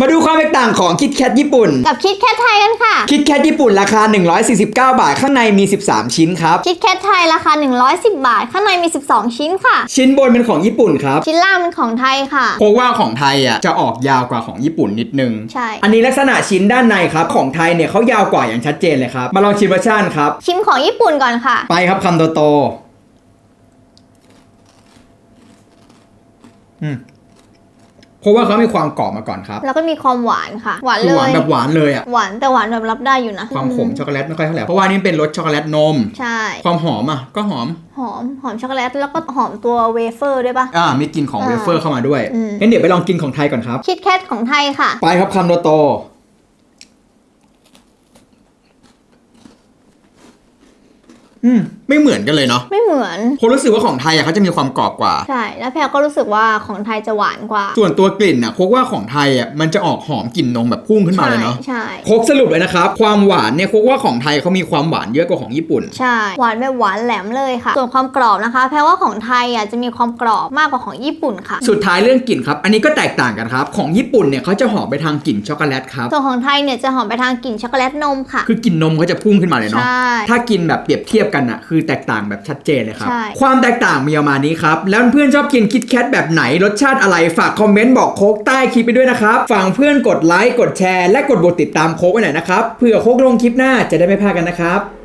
มาดูความแตกต่างของคิดแคทญี่ปุ่น กับคิดแคทไทยกันค่ะ คิดแคทญี่ปุ่นราคา 149 บาท ข้างในมี 13 ชิ้นครับ คิดแคทไทยราคา 110 บาท ข้างในมี 12 ชิ้นค่ะ ชิ้นบนเป็นของญี่ปุ่นครับ ชิ้นล่างเป็นของไทยค่ะ เพราะว่าของไทยอะจะออกยาวกว่าของญี่ปุ่นนิดนึง ใช่ อันนี้ลักษณะชิ้นด้านในครับของไทยเนี่ยเขายาวกว่าอย่างชัดเจนเลยครับ มาลองชิมรสชาติครับ ชิมของญี่ปุ่นก่อนค่ะ ไปครับคำโตๆอืม เพราะว่าเขามีความกรอบมาก่อนครับแล้วก็มีความหวานค่ะ หวานคือเลหวานย แบบหวานเลยอะหวานแต่หวานแบบรับได้อยู่นะความขมช็อกโกแลตไม่ค่อยเท่าไหร่เพราะว่านี่เป็นรสช็อกโกแลตนม ใช่ ความหอมอะก็หอม หอมหอมช็อกโกแลตแล้วก็หอมตัวเวเฟอร์ด้วยปะ อ่ามีกลิ่นของอ่าเวเฟอร์เข้ามาด้วยอืม งั้นเดี๋ยวไปลองกินของไทยก่อนครับ คิดแคทของไทยค่ะ ไปครับคำโตๆ อืมไม่เหมือนกันเลยเนาะไม่เหมือนผมรู้สึกว่าของไทยอะเขาจะมีความกรอบกว่า ใช่แล้วแพลก็รู้สึกว่าของไทยจะหวานกว่า ส่วนตัวกลิ่นอะโคกว่าของไทยอะมันจะออกหอมกลิ่นนมแบบพุ่งขึ้นมาเลยเนาะใช่โคกสรุปเลยนะครับความหวานเนี่ยโคกว่าของไทยเขามีความหวานเยอะกว่าของญี่ปุ่น ใช่หวานแบบหวานแหลมเลยค่ะ ส่วนความกรอบนะคะ แพลว่าของไทยอะจะมีความกรอบมากกว่าของญี่ปุ่นค่ะ สุดท้ายเรื่องกลิ่นครับ อันนี้ก็แตกต่างกันครับของญี่ปุ่นเนี่ยเขาจะหอมไปทางกลิ่นช็อกโกแลตครับส่วนของไทยเนี่ยจะหอมไปทางกลิ่นช็อกโกแลตนมค่ะคือกลิ่นนมเขาจะพุ่งขึ้นมาเลยเนาะใช่ถ้ากินแบบเปรียบเทียบกันอะคือแตกต่างแบบชัดเจนเลยครับ ใช่ ความแตกต่างมีประมาณนี้ครับ แล้วเพื่อนๆชอบกินคิดแคทแบบไหนรสชาติอะไรฝากคอมเมนต์บอกโค้กใต้คลิปไปด้วยนะครับฝากเพื่อนกดไลค์กดแชร์และกดบทติดตามโค้กไว้หน่อยนะครับเพื่อโค้กลงคลิปหน้าจะได้ไม่พลาดกันนะครับ